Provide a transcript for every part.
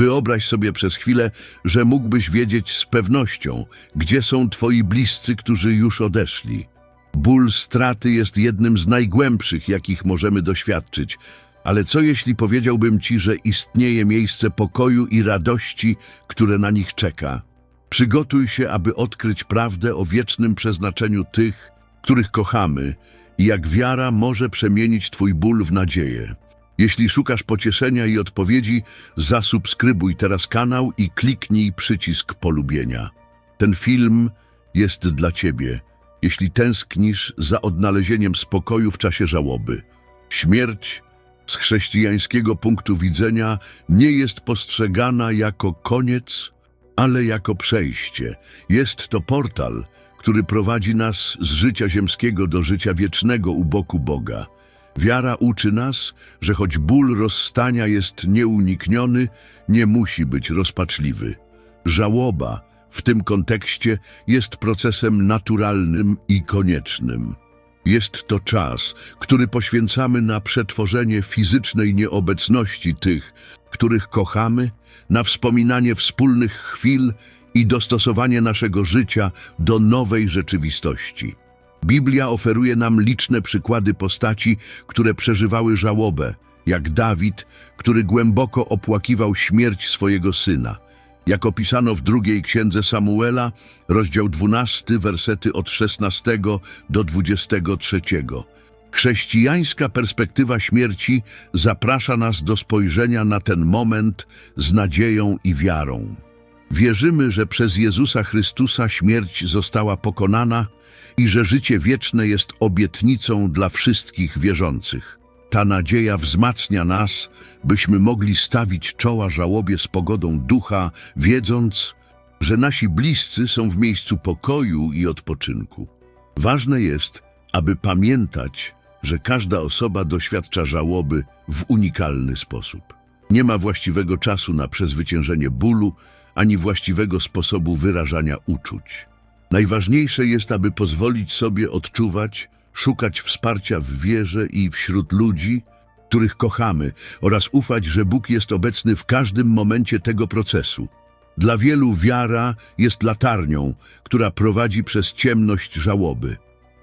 Wyobraź sobie przez chwilę, że mógłbyś wiedzieć z pewnością, gdzie są twoi bliscy, którzy już odeszli. Ból straty jest jednym z najgłębszych, jakich możemy doświadczyć. Ale co jeśli powiedziałbym ci, że istnieje miejsce pokoju i radości, które na nich czeka? Przygotuj się, aby odkryć prawdę o wiecznym przeznaczeniu tych, których kochamy i jak wiara może przemienić twój ból w nadzieję. Jeśli szukasz pocieszenia i odpowiedzi, zasubskrybuj teraz kanał i kliknij przycisk polubienia. Ten film jest dla ciebie, jeśli tęsknisz za odnalezieniem spokoju w czasie żałoby. Śmierć z chrześcijańskiego punktu widzenia nie jest postrzegana jako koniec, ale jako przejście. Jest to portal, który prowadzi nas z życia ziemskiego do życia wiecznego u boku Boga. Wiara uczy nas, że choć ból rozstania jest nieunikniony, nie musi być rozpaczliwy. Żałoba w tym kontekście jest procesem naturalnym i koniecznym. Jest to czas, który poświęcamy na przetworzenie fizycznej nieobecności tych, których kochamy, na wspominanie wspólnych chwil i dostosowanie naszego życia do nowej rzeczywistości. Biblia oferuje nam liczne przykłady postaci, które przeżywały żałobę, jak Dawid, który głęboko opłakiwał śmierć swojego syna. Jak opisano w drugiej księdze Samuela, rozdział 12, wersety od 16 do 23. Chrześcijańska perspektywa śmierci zaprasza nas do spojrzenia na ten moment z nadzieją i wiarą. Wierzymy, że przez Jezusa Chrystusa śmierć została pokonana i że życie wieczne jest obietnicą dla wszystkich wierzących. Ta nadzieja wzmacnia nas, byśmy mogli stawić czoła żałobie z pogodą ducha, wiedząc, że nasi bliscy są w miejscu pokoju i odpoczynku. Ważne jest, aby pamiętać, że każda osoba doświadcza żałoby w unikalny sposób. Nie ma właściwego czasu na przezwyciężenie bólu, ani właściwego sposobu wyrażania uczuć. Najważniejsze jest, aby pozwolić sobie odczuwać, szukać wsparcia w wierze i wśród ludzi, których kochamy, oraz ufać, że Bóg jest obecny w każdym momencie tego procesu. Dla wielu wiara jest latarnią, która prowadzi przez ciemność żałoby.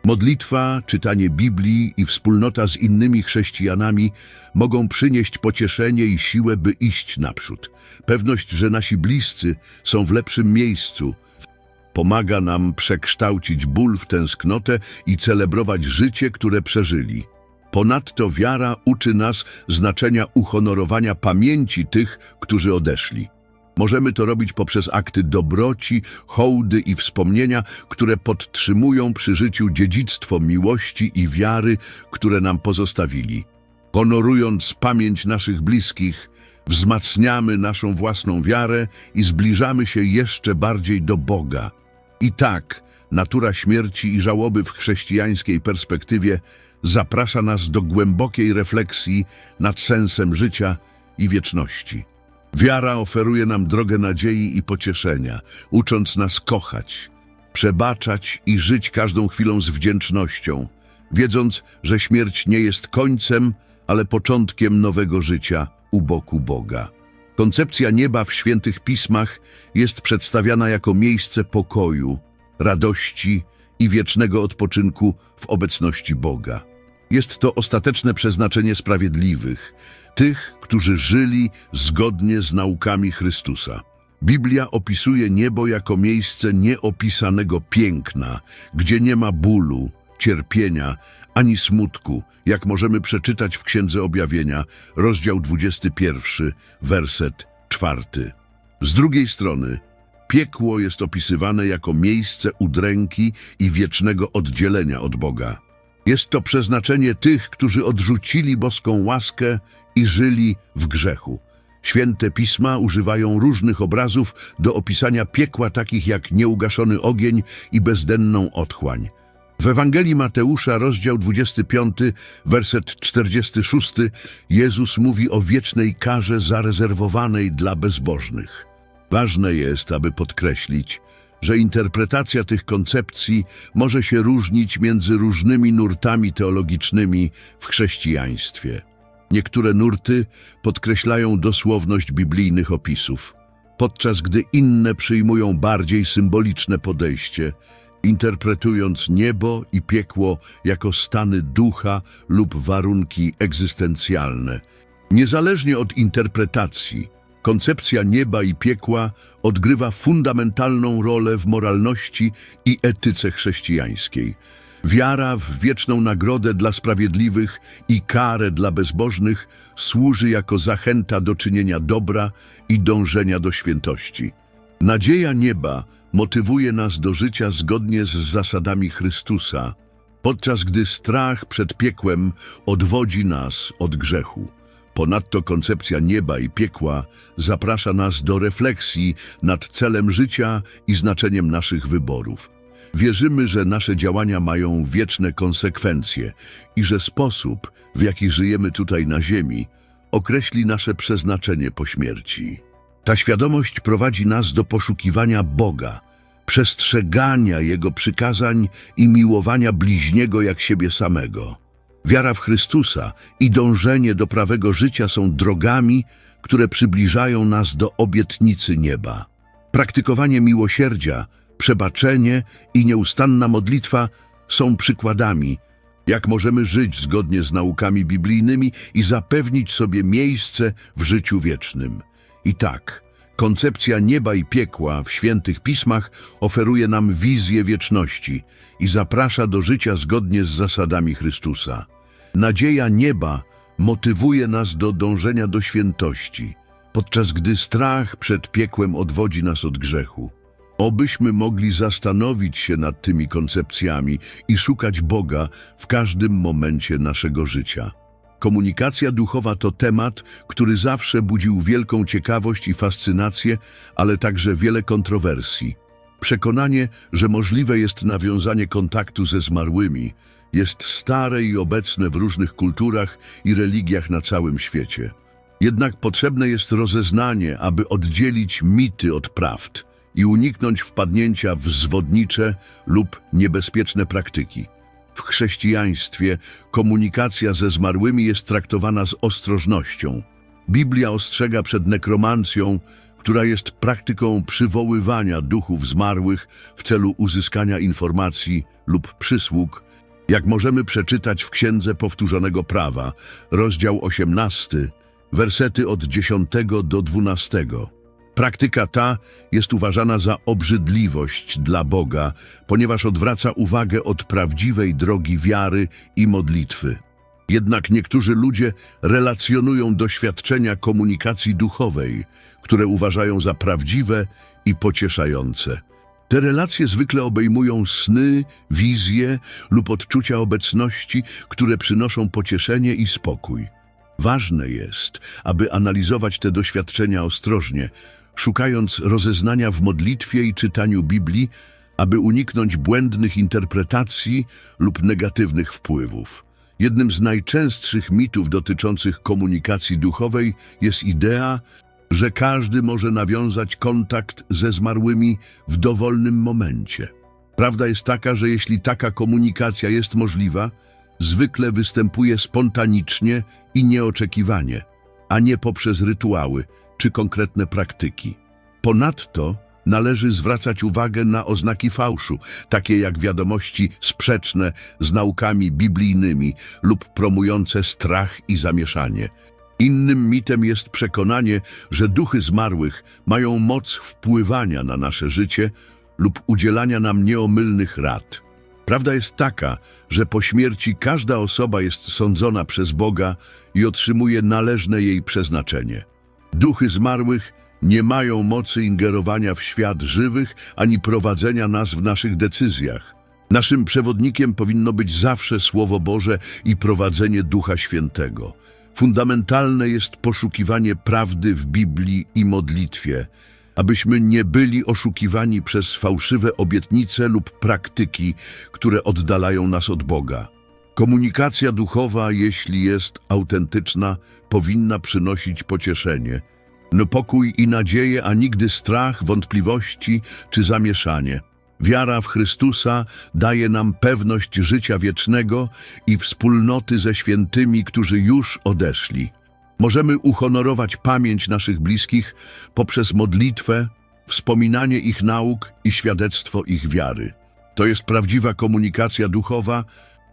Modlitwa, czytanie Biblii i wspólnota z innymi chrześcijanami mogą przynieść pocieszenie i siłę, by iść naprzód. Pewność, że nasi bliscy są w lepszym miejscu, pomaga nam przekształcić ból w tęsknotę i celebrować życie, które przeżyli. Ponadto wiara uczy nas znaczenia uhonorowania pamięci tych, którzy odeszli. Możemy to robić poprzez akty dobroci, hołdy i wspomnienia, które podtrzymują przy życiu dziedzictwo miłości i wiary, które nam pozostawili. Honorując pamięć naszych bliskich, wzmacniamy naszą własną wiarę i zbliżamy się jeszcze bardziej do Boga. I tak, natura śmierci i żałoby w chrześcijańskiej perspektywie zaprasza nas do głębokiej refleksji nad sensem życia i wieczności. Wiara oferuje nam drogę nadziei i pocieszenia, ucząc nas kochać, przebaczać i żyć każdą chwilą z wdzięcznością, wiedząc, że śmierć nie jest końcem, ale początkiem nowego życia u boku Boga. Koncepcja nieba w świętych pismach jest przedstawiana jako miejsce pokoju, radości i wiecznego odpoczynku w obecności Boga. Jest to ostateczne przeznaczenie sprawiedliwych, tych, którzy żyli zgodnie z naukami Chrystusa. Biblia opisuje niebo jako miejsce nieopisanego piękna, gdzie nie ma bólu, cierpienia ani smutku, jak możemy przeczytać w Księdze Objawienia, rozdział 21, werset 4. Z drugiej strony, piekło jest opisywane jako miejsce udręki i wiecznego oddzielenia od Boga. Jest to przeznaczenie tych, którzy odrzucili boską łaskę i żyli w grzechu. Święte pisma używają różnych obrazów do opisania piekła, takich jak nieugaszony ogień i bezdenną otchłań. W Ewangelii Mateusza, rozdział 25, werset 46, Jezus mówi o wiecznej karze zarezerwowanej dla bezbożnych. Ważne jest, aby podkreślić, że interpretacja tych koncepcji może się różnić między różnymi nurtami teologicznymi w chrześcijaństwie. Niektóre nurty podkreślają dosłowność biblijnych opisów, podczas gdy inne przyjmują bardziej symboliczne podejście, interpretując niebo i piekło jako stany ducha lub warunki egzystencjalne. Niezależnie od interpretacji, koncepcja nieba i piekła odgrywa fundamentalną rolę w moralności i etyce chrześcijańskiej. Wiara w wieczną nagrodę dla sprawiedliwych i karę dla bezbożnych służy jako zachęta do czynienia dobra i dążenia do świętości. Nadzieja nieba motywuje nas do życia zgodnie z zasadami Chrystusa, podczas gdy strach przed piekłem odwodzi nas od grzechu. Ponadto koncepcja nieba i piekła zaprasza nas do refleksji nad celem życia i znaczeniem naszych wyborów. Wierzymy, że nasze działania mają wieczne konsekwencje i że sposób, w jaki żyjemy tutaj na Ziemi, określi nasze przeznaczenie po śmierci. Ta świadomość prowadzi nas do poszukiwania Boga, przestrzegania Jego przykazań i miłowania bliźniego jak siebie samego. Wiara w Chrystusa i dążenie do prawego życia są drogami, które przybliżają nas do obietnicy nieba. Praktykowanie miłosierdzia, przebaczenie i nieustanna modlitwa są przykładami, jak możemy żyć zgodnie z naukami biblijnymi i zapewnić sobie miejsce w życiu wiecznym. I tak, koncepcja nieba i piekła w świętych pismach oferuje nam wizję wieczności i zaprasza do życia zgodnie z zasadami Chrystusa. Nadzieja nieba motywuje nas do dążenia do świętości, podczas gdy strach przed piekłem odwodzi nas od grzechu. Obyśmy mogli zastanowić się nad tymi koncepcjami i szukać Boga w każdym momencie naszego życia. Komunikacja duchowa to temat, który zawsze budził wielką ciekawość i fascynację, ale także wiele kontrowersji. Przekonanie, że możliwe jest nawiązanie kontaktu ze zmarłymi, jest stare i obecne w różnych kulturach i religiach na całym świecie. Jednak potrzebne jest rozeznanie, aby oddzielić mity od prawd i uniknąć wpadnięcia w zwodnicze lub niebezpieczne praktyki. W chrześcijaństwie komunikacja ze zmarłymi jest traktowana z ostrożnością. Biblia ostrzega przed nekromancją, która jest praktyką przywoływania duchów zmarłych w celu uzyskania informacji lub przysług, jak możemy przeczytać w Księdze Powtórzonego Prawa, rozdział 18, wersety od 10 do 12. Praktyka ta jest uważana za obrzydliwość dla Boga, ponieważ odwraca uwagę od prawdziwej drogi wiary i modlitwy. Jednak niektórzy ludzie relacjonują doświadczenia komunikacji duchowej, które uważają za prawdziwe i pocieszające. Te relacje zwykle obejmują sny, wizje lub odczucia obecności, które przynoszą pocieszenie i spokój. Ważne jest, aby analizować te doświadczenia ostrożnie, szukając rozeznania w modlitwie i czytaniu Biblii, aby uniknąć błędnych interpretacji lub negatywnych wpływów. Jednym z najczęstszych mitów dotyczących komunikacji duchowej jest idea, że każdy może nawiązać kontakt ze zmarłymi w dowolnym momencie. Prawda jest taka, że jeśli taka komunikacja jest możliwa, zwykle występuje spontanicznie i nieoczekiwanie, a nie poprzez rytuały czy konkretne praktyki. Ponadto należy zwracać uwagę na oznaki fałszu, takie jak wiadomości sprzeczne z naukami biblijnymi lub promujące strach i zamieszanie. Innym mitem jest przekonanie, że duchy zmarłych mają moc wpływania na nasze życie lub udzielania nam nieomylnych rad. Prawda jest taka, że po śmierci każda osoba jest sądzona przez Boga i otrzymuje należne jej przeznaczenie. Duchy zmarłych nie mają mocy ingerowania w świat żywych ani prowadzenia nas w naszych decyzjach. Naszym przewodnikiem powinno być zawsze Słowo Boże i prowadzenie Ducha Świętego. Fundamentalne jest poszukiwanie prawdy w Biblii i modlitwie, abyśmy nie byli oszukiwani przez fałszywe obietnice lub praktyki, które oddalają nas od Boga. Komunikacja duchowa, jeśli jest autentyczna, powinna przynosić pocieszenie, no pokój i nadzieję, a nigdy strach, wątpliwości czy zamieszanie. Wiara w Chrystusa daje nam pewność życia wiecznego i wspólnoty ze świętymi, którzy już odeszli. Możemy uhonorować pamięć naszych bliskich poprzez modlitwę, wspominanie ich nauk i świadectwo ich wiary. To jest prawdziwa komunikacja duchowa,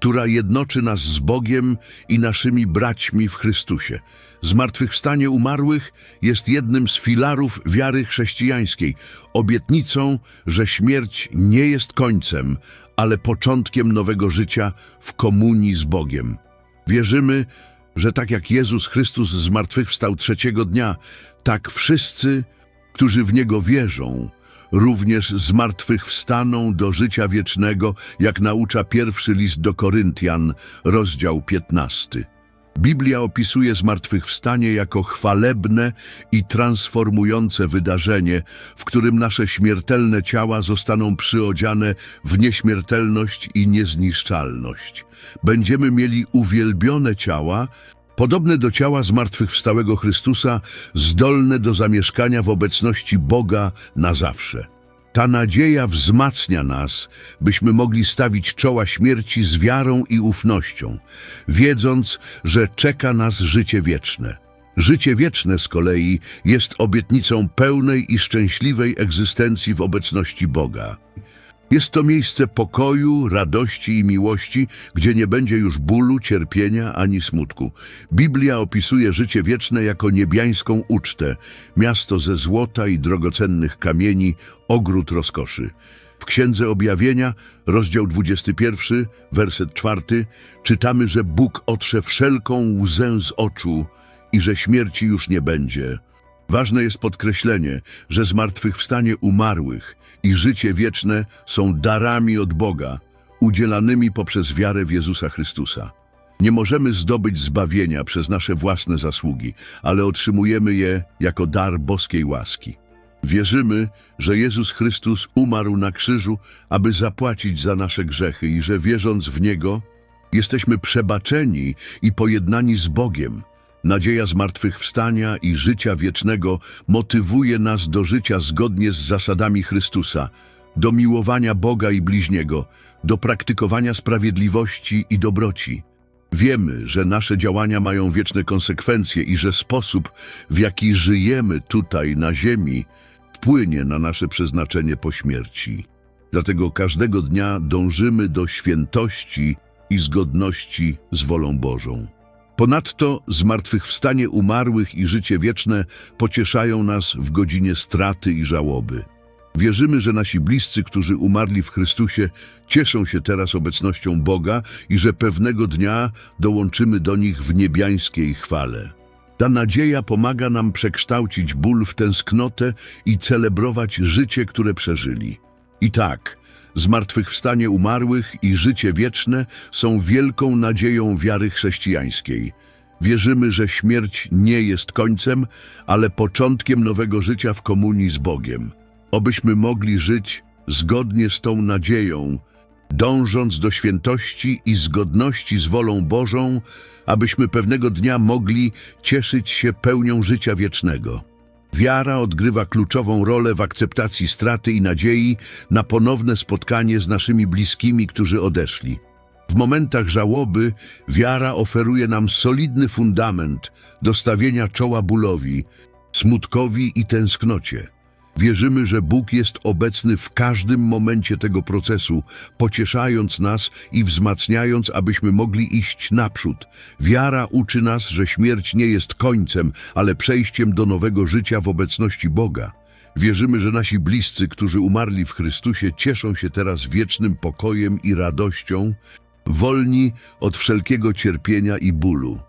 która jednoczy nas z Bogiem i naszymi braćmi w Chrystusie. Zmartwychwstanie umarłych jest jednym z filarów wiary chrześcijańskiej, obietnicą, że śmierć nie jest końcem, ale początkiem nowego życia w komunii z Bogiem. Wierzymy, że tak jak Jezus Chrystus zmartwychwstał trzeciego dnia, tak wszyscy, którzy w Niego wierzą, również zmartwychwstaną do życia wiecznego, jak naucza pierwszy list do Koryntian, rozdział 15. Biblia opisuje zmartwychwstanie jako chwalebne i transformujące wydarzenie, w którym nasze śmiertelne ciała zostaną przyodziane w nieśmiertelność i niezniszczalność. Będziemy mieli uwielbione ciała, podobne do ciała zmartwychwstałego Chrystusa, zdolne do zamieszkania w obecności Boga na zawsze. Ta nadzieja wzmacnia nas, byśmy mogli stawić czoła śmierci z wiarą i ufnością, wiedząc, że czeka nas życie wieczne. Życie wieczne z kolei jest obietnicą pełnej i szczęśliwej egzystencji w obecności Boga. Jest to miejsce pokoju, radości i miłości, gdzie nie będzie już bólu, cierpienia ani smutku. Biblia opisuje życie wieczne jako niebiańską ucztę, miasto ze złota i drogocennych kamieni, ogród rozkoszy. W Księdze Objawienia, rozdział 21, werset 4, czytamy, że Bóg otrze wszelką łzę z oczu i że śmierci już nie będzie. Ważne jest podkreślenie, że zmartwychwstanie umarłych i życie wieczne są darami od Boga, udzielanymi poprzez wiarę w Jezusa Chrystusa. Nie możemy zdobyć zbawienia przez nasze własne zasługi, ale otrzymujemy je jako dar boskiej łaski. Wierzymy, że Jezus Chrystus umarł na krzyżu, aby zapłacić za nasze grzechy i że wierząc w Niego, jesteśmy przebaczeni i pojednani z Bogiem. Nadzieja zmartwychwstania i życia wiecznego motywuje nas do życia zgodnie z zasadami Chrystusa, do miłowania Boga i bliźniego, do praktykowania sprawiedliwości i dobroci. Wiemy, że nasze działania mają wieczne konsekwencje i że sposób, w jaki żyjemy tutaj na ziemi, wpłynie na nasze przeznaczenie po śmierci. Dlatego każdego dnia dążymy do świętości i zgodności z wolą Bożą. Ponadto zmartwychwstanie umarłych i życie wieczne pocieszają nas w godzinie straty i żałoby. Wierzymy, że nasi bliscy, którzy umarli w Chrystusie, cieszą się teraz obecnością Boga i że pewnego dnia dołączymy do nich w niebiańskiej chwale. Ta nadzieja pomaga nam przekształcić ból w tęsknotę i celebrować życie, które przeżyli. I tak, zmartwychwstanie umarłych i życie wieczne są wielką nadzieją wiary chrześcijańskiej. Wierzymy, że śmierć nie jest końcem, ale początkiem nowego życia w komunii z Bogiem. Obyśmy mogli żyć zgodnie z tą nadzieją, dążąc do świętości i zgodności z wolą Bożą, abyśmy pewnego dnia mogli cieszyć się pełnią życia wiecznego. Wiara odgrywa kluczową rolę w akceptacji straty i nadziei na ponowne spotkanie z naszymi bliskimi, którzy odeszli. W momentach żałoby wiara oferuje nam solidny fundament do stawienia czoła bólowi, smutkowi i tęsknocie. Wierzymy, że Bóg jest obecny w każdym momencie tego procesu, pocieszając nas i wzmacniając, abyśmy mogli iść naprzód. Wiara uczy nas, że śmierć nie jest końcem, ale przejściem do nowego życia w obecności Boga. Wierzymy, że nasi bliscy, którzy umarli w Chrystusie, cieszą się teraz wiecznym pokojem i radością, wolni od wszelkiego cierpienia i bólu.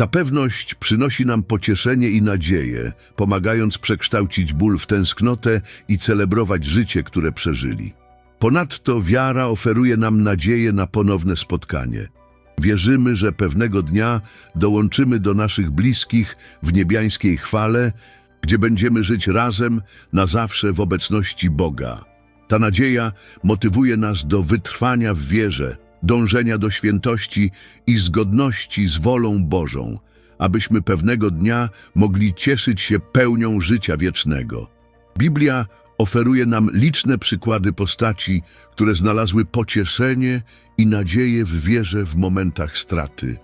Ta pewność przynosi nam pocieszenie i nadzieję, pomagając przekształcić ból w tęsknotę i celebrować życie, które przeżyli. Ponadto wiara oferuje nam nadzieję na ponowne spotkanie. Wierzymy, że pewnego dnia dołączymy do naszych bliskich w niebiańskiej chwale, gdzie będziemy żyć razem na zawsze w obecności Boga. Ta nadzieja motywuje nas do wytrwania w wierze, dążenia do świętości i zgodności z wolą Bożą, abyśmy pewnego dnia mogli cieszyć się pełnią życia wiecznego. Biblia oferuje nam liczne przykłady postaci, które znalazły pocieszenie i nadzieję w wierze w momentach straty.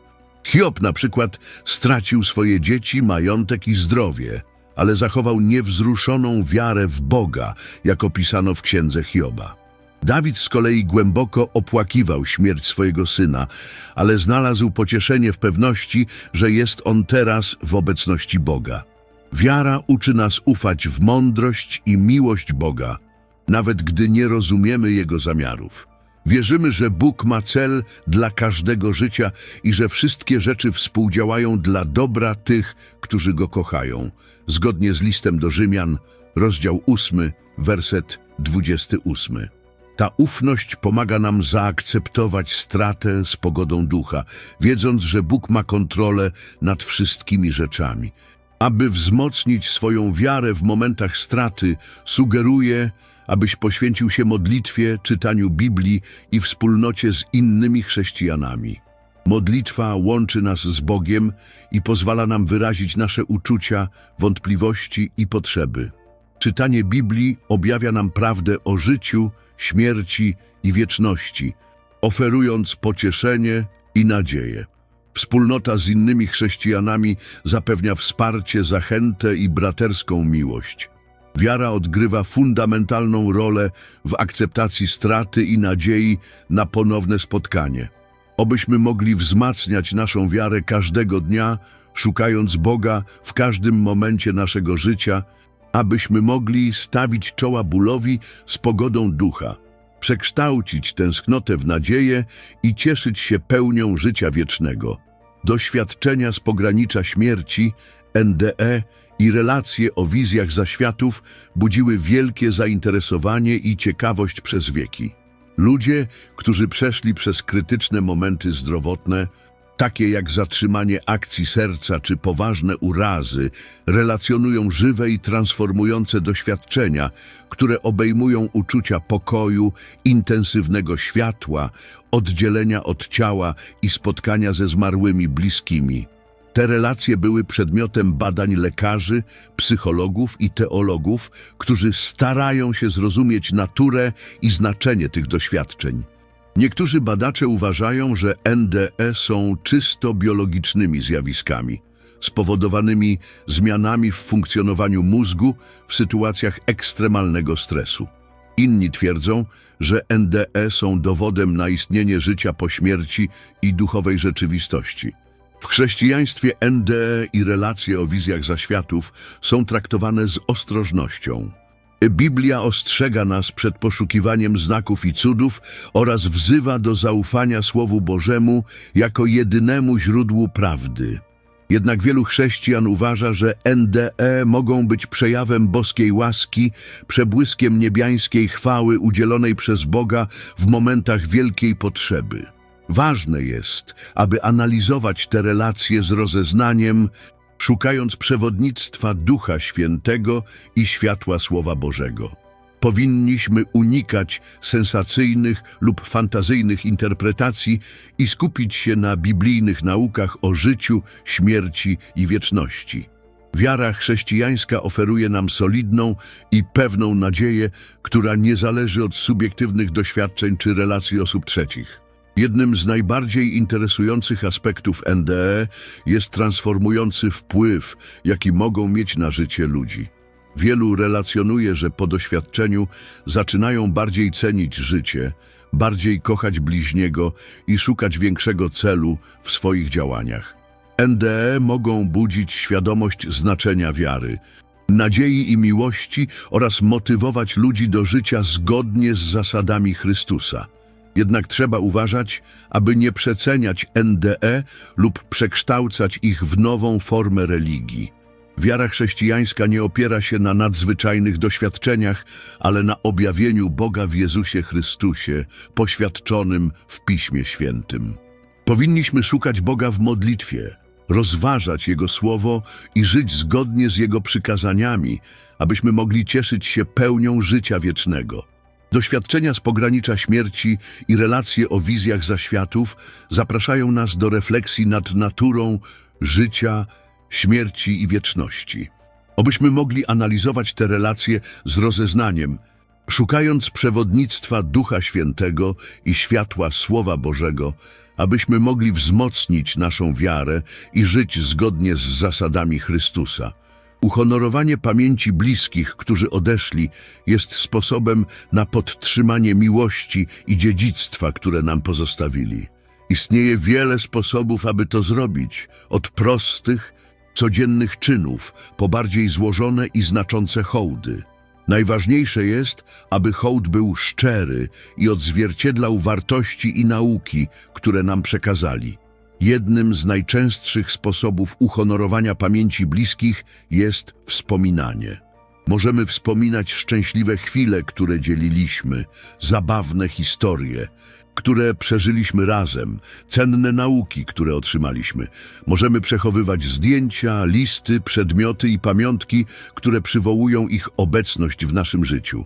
Hiob na przykład stracił swoje dzieci, majątek i zdrowie, ale zachował niewzruszoną wiarę w Boga, jak opisano w księdze Hioba. Dawid z kolei głęboko opłakiwał śmierć swojego syna, ale znalazł pocieszenie w pewności, że jest on teraz w obecności Boga. Wiara uczy nas ufać w mądrość i miłość Boga, nawet gdy nie rozumiemy Jego zamiarów. Wierzymy, że Bóg ma cel dla każdego życia i że wszystkie rzeczy współdziałają dla dobra tych, którzy Go kochają. Zgodnie z listem do Rzymian, rozdział 8, werset 28. Ta ufność pomaga nam zaakceptować stratę z pogodą ducha, wiedząc, że Bóg ma kontrolę nad wszystkimi rzeczami. Aby wzmocnić swoją wiarę w momentach straty, sugeruję, abyś poświęcił się modlitwie, czytaniu Biblii i wspólnocie z innymi chrześcijanami. Modlitwa łączy nas z Bogiem i pozwala nam wyrazić nasze uczucia, wątpliwości i potrzeby. Czytanie Biblii objawia nam prawdę o życiu, śmierci i wieczności, oferując pocieszenie i nadzieję. Wspólnota z innymi chrześcijanami zapewnia wsparcie, zachętę i braterską miłość. Wiara odgrywa fundamentalną rolę w akceptacji straty i nadziei na ponowne spotkanie. Obyśmy mogli wzmacniać naszą wiarę każdego dnia, szukając Boga w każdym momencie naszego życia, abyśmy mogli stawić czoła bólowi z pogodą ducha, przekształcić tęsknotę w nadzieję i cieszyć się pełnią życia wiecznego. Doświadczenia z pogranicza śmierci, NDE i relacje o wizjach zaświatów budziły wielkie zainteresowanie i ciekawość przez wieki. Ludzie, którzy przeszli przez krytyczne momenty zdrowotne, takie jak zatrzymanie akcji serca czy poważne urazy, relacjonują żywe i transformujące doświadczenia, które obejmują uczucia pokoju, intensywnego światła, oddzielenia od ciała i spotkania ze zmarłymi bliskimi. Te relacje były przedmiotem badań lekarzy, psychologów i teologów, którzy starają się zrozumieć naturę i znaczenie tych doświadczeń. Niektórzy badacze uważają, że NDE są czysto biologicznymi zjawiskami, spowodowanymi zmianami w funkcjonowaniu mózgu w sytuacjach ekstremalnego stresu. Inni twierdzą, że NDE są dowodem na istnienie życia po śmierci i duchowej rzeczywistości. W chrześcijaństwie NDE i relacje o wizjach zaświatów są traktowane z ostrożnością. Biblia ostrzega nas przed poszukiwaniem znaków i cudów oraz wzywa do zaufania Słowu Bożemu jako jedynemu źródłu prawdy. Jednak wielu chrześcijan uważa, że NDE mogą być przejawem boskiej łaski, przebłyskiem niebiańskiej chwały udzielonej przez Boga w momentach wielkiej potrzeby. Ważne jest, aby analizować te relacje z rozeznaniem, szukając przewodnictwa Ducha Świętego i światła Słowa Bożego. Powinniśmy unikać sensacyjnych lub fantazyjnych interpretacji i skupić się na biblijnych naukach o życiu, śmierci i wieczności. Wiara chrześcijańska oferuje nam solidną i pewną nadzieję, która nie zależy od subiektywnych doświadczeń czy relacji osób trzecich. Jednym z najbardziej interesujących aspektów NDE jest transformujący wpływ, jaki mogą mieć na życie ludzi. Wielu relacjonuje, że po doświadczeniu zaczynają bardziej cenić życie, bardziej kochać bliźniego i szukać większego celu w swoich działaniach. NDE mogą budzić świadomość znaczenia wiary, nadziei i miłości oraz motywować ludzi do życia zgodnie z zasadami Chrystusa. Jednak trzeba uważać, aby nie przeceniać NDE lub przekształcać ich w nową formę religii. Wiara chrześcijańska nie opiera się na nadzwyczajnych doświadczeniach, ale na objawieniu Boga w Jezusie Chrystusie, poświadczonym w Piśmie Świętym. Powinniśmy szukać Boga w modlitwie, rozważać Jego Słowo i żyć zgodnie z Jego przykazaniami, abyśmy mogli cieszyć się pełnią życia wiecznego. Doświadczenia z pogranicza śmierci i relacje o wizjach zaświatów zapraszają nas do refleksji nad naturą życia, śmierci i wieczności. Obyśmy mogli analizować te relacje z rozeznaniem, szukając przewodnictwa Ducha Świętego i światła Słowa Bożego, abyśmy mogli wzmocnić naszą wiarę i żyć zgodnie z zasadami Chrystusa. Uhonorowanie pamięci bliskich, którzy odeszli, jest sposobem na podtrzymanie miłości i dziedzictwa, które nam pozostawili. Istnieje wiele sposobów, aby to zrobić, od prostych, codziennych czynów po bardziej złożone i znaczące hołdy. Najważniejsze jest, aby hołd był szczery i odzwierciedlał wartości i nauki, które nam przekazali. Jednym z najczęstszych sposobów uhonorowania pamięci bliskich jest wspominanie. Możemy wspominać szczęśliwe chwile, które dzieliliśmy, zabawne historie, które przeżyliśmy razem, cenne nauki, które otrzymaliśmy. Możemy przechowywać zdjęcia, listy, przedmioty i pamiątki, które przywołują ich obecność w naszym życiu.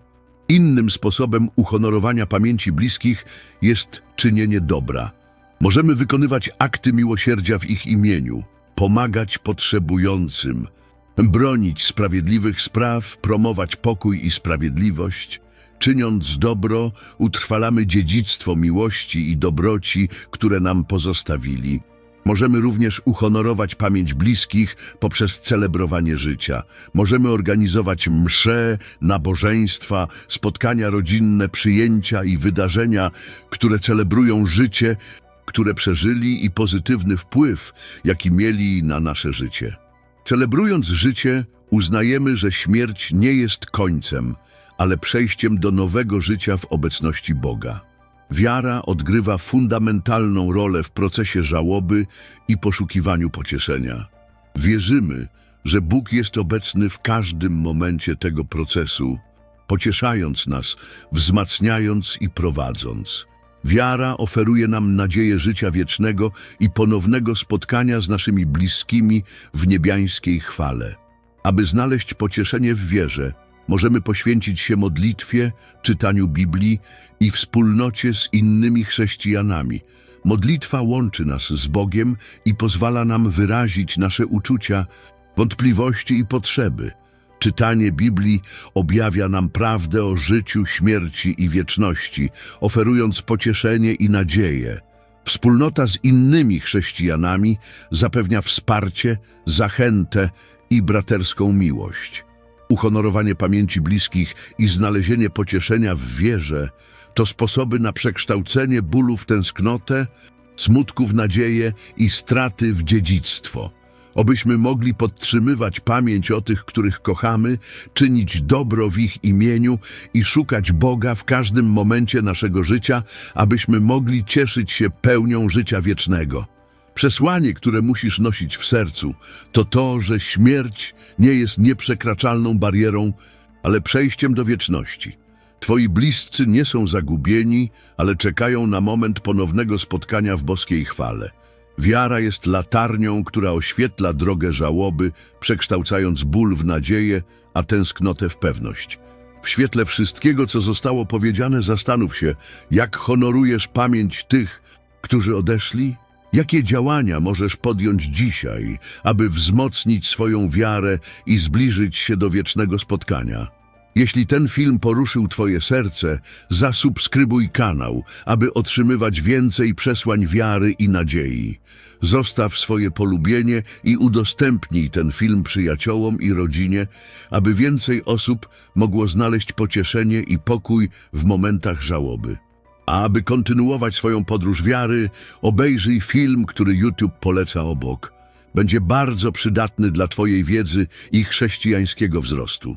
Innym sposobem uhonorowania pamięci bliskich jest czynienie dobra. Możemy wykonywać akty miłosierdzia w ich imieniu, pomagać potrzebującym, bronić sprawiedliwych spraw, promować pokój i sprawiedliwość. Czyniąc dobro, utrwalamy dziedzictwo miłości i dobroci, które nam pozostawili. Możemy również uhonorować pamięć bliskich poprzez celebrowanie życia. Możemy organizować msze, nabożeństwa, spotkania rodzinne, przyjęcia i wydarzenia, które celebrują życie, które przeżyli i pozytywny wpływ, jaki mieli na nasze życie. Celebrując życie, uznajemy, że śmierć nie jest końcem, ale przejściem do nowego życia w obecności Boga. Wiara odgrywa fundamentalną rolę w procesie żałoby i poszukiwaniu pocieszenia. Wierzymy, że Bóg jest obecny w każdym momencie tego procesu, pocieszając nas, wzmacniając i prowadząc. Wiara oferuje nam nadzieję życia wiecznego i ponownego spotkania z naszymi bliskimi w niebiańskiej chwale. Aby znaleźć pocieszenie w wierze, możemy poświęcić się modlitwie, czytaniu Biblii i wspólnocie z innymi chrześcijanami. Modlitwa łączy nas z Bogiem i pozwala nam wyrazić nasze uczucia, wątpliwości i potrzeby. Czytanie Biblii objawia nam prawdę o życiu, śmierci i wieczności, oferując pocieszenie i nadzieję. Wspólnota z innymi chrześcijanami zapewnia wsparcie, zachętę i braterską miłość. Uhonorowanie pamięci bliskich i znalezienie pocieszenia w wierze to sposoby na przekształcenie bólu w tęsknotę, smutku w nadzieję i straty w dziedzictwo. Obyśmy mogli podtrzymywać pamięć o tych, których kochamy, czynić dobro w ich imieniu i szukać Boga w każdym momencie naszego życia, abyśmy mogli cieszyć się pełnią życia wiecznego. Przesłanie, które musisz nosić w sercu, to to, że śmierć nie jest nieprzekraczalną barierą, ale przejściem do wieczności. Twoi bliscy nie są zagubieni, ale czekają na moment ponownego spotkania w boskiej chwale. Wiara jest latarnią, która oświetla drogę żałoby, przekształcając ból w nadzieję, a tęsknotę w pewność. W świetle wszystkiego, co zostało powiedziane, zastanów się, jak honorujesz pamięć tych, którzy odeszli? Jakie działania możesz podjąć dzisiaj, aby wzmocnić swoją wiarę i zbliżyć się do wiecznego spotkania? Jeśli ten film poruszył Twoje serce, zasubskrybuj kanał, aby otrzymywać więcej przesłań wiary i nadziei. Zostaw swoje polubienie i udostępnij ten film przyjaciołom i rodzinie, aby więcej osób mogło znaleźć pocieszenie i pokój w momentach żałoby. A aby kontynuować swoją podróż wiary, obejrzyj film, który YouTube poleca obok. Będzie bardzo przydatny dla Twojej wiedzy i chrześcijańskiego wzrostu.